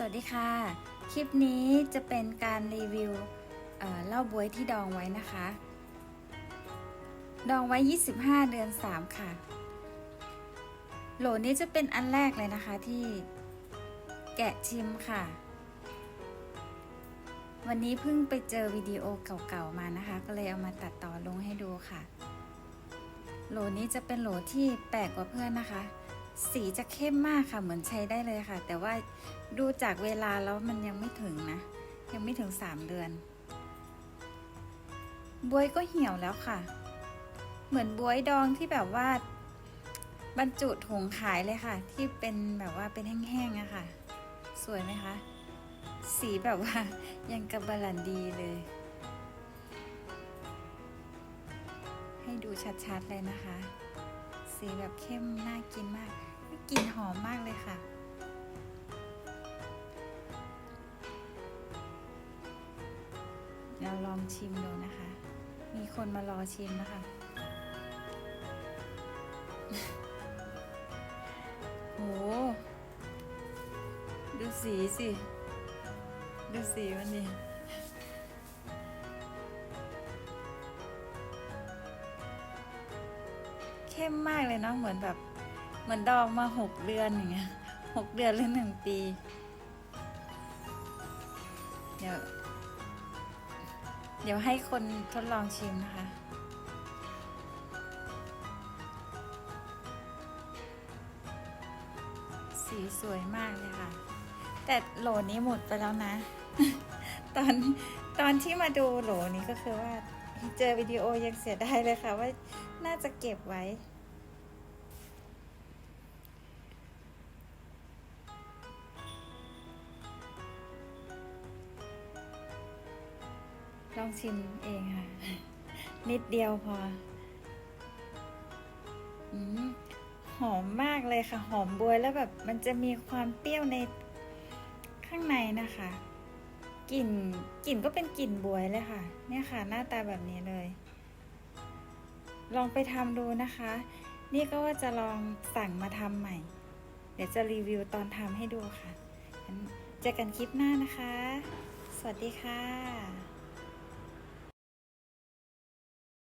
สวัสดีค่ะ คลิปนี้จะเป็นการรีวิวเอ่อเหล้าบวยที่ดองไว้นะคะ ดองไว้ 25 เดือน 3 ค่ะ โหลนี้จะเป็นอันแรกเลยนะคะที่แกะชิมค่ะ วันนี้เพิ่งไปเจอวิดีโอเก่าๆมานะคะ ก็เลยเอามาตัดต่อลงให้ดูค่ะ โหลนี้จะเป็นโหลที่แปลกกว่าเพื่อนนะคะ สีจะเข้มมากค่ะเหมือนใช้ได้เลยค่ะ แต่ว่าดูจากเวลาแล้วมันยังไม่ถึงนะ ยังไม่ถึง3เดือนบวยก็เหี่ยวแล้วค่ะ เหมือนบวยดองที่แบบว่า บรรจุถุงขายเลยค่ะ ที่เป็นแบบว่าเป็นแห้งๆอะค่ะ สวยไหมคะสีแบบว่ายังกับบาลันดีเลย ให้ดูชัดๆเลยนะคะ สีแบบเข้มน่ากินมาก กลิ่นหอมมากเลยค่ะ เราลองชิมดูนะคะ มีคนมารอชิมนะคะโหดูสีสิ ดูสีมันดิเข้มมากเลยเนาะเหมือนแบบ เหมือนดองมาหกเดือนอย่างเงี้ยหกเดือนหรือหนึ่งปี เดี๋ยว เดี๋ยวให้คนทดลองชิมนะคะสีสวยมากเลยค่ะ แต่โหลนี้หมดไปแล้วนะ ตอนตอนที่มาดูโหลนี้ก็คือว่า เจอวิดีโอยังเสียดายเลยค่ะว่าน่าจะเก็บไว้ ลองชิมเองค่ะ นิดเดียวพอหอมมากเลยค่ะ หอมบวยแล้วแบบมันจะมีความเปรี้ยวในข้างในนะคะกลิ่นกลิ่นก็เป็นกลิ่นบวยเลยค่ะ เนี่ยค่ะ หน้าตาแบบนี้เลย ลองไปทำดูนะคะ นี่ก็ว่าจะลองสั่งมาทำใหม่ เดี๋ยวจะรีวิวตอนทำให้ดูค่ะเจอกันคลิปหน้านะคะ สวัสดีค่ะ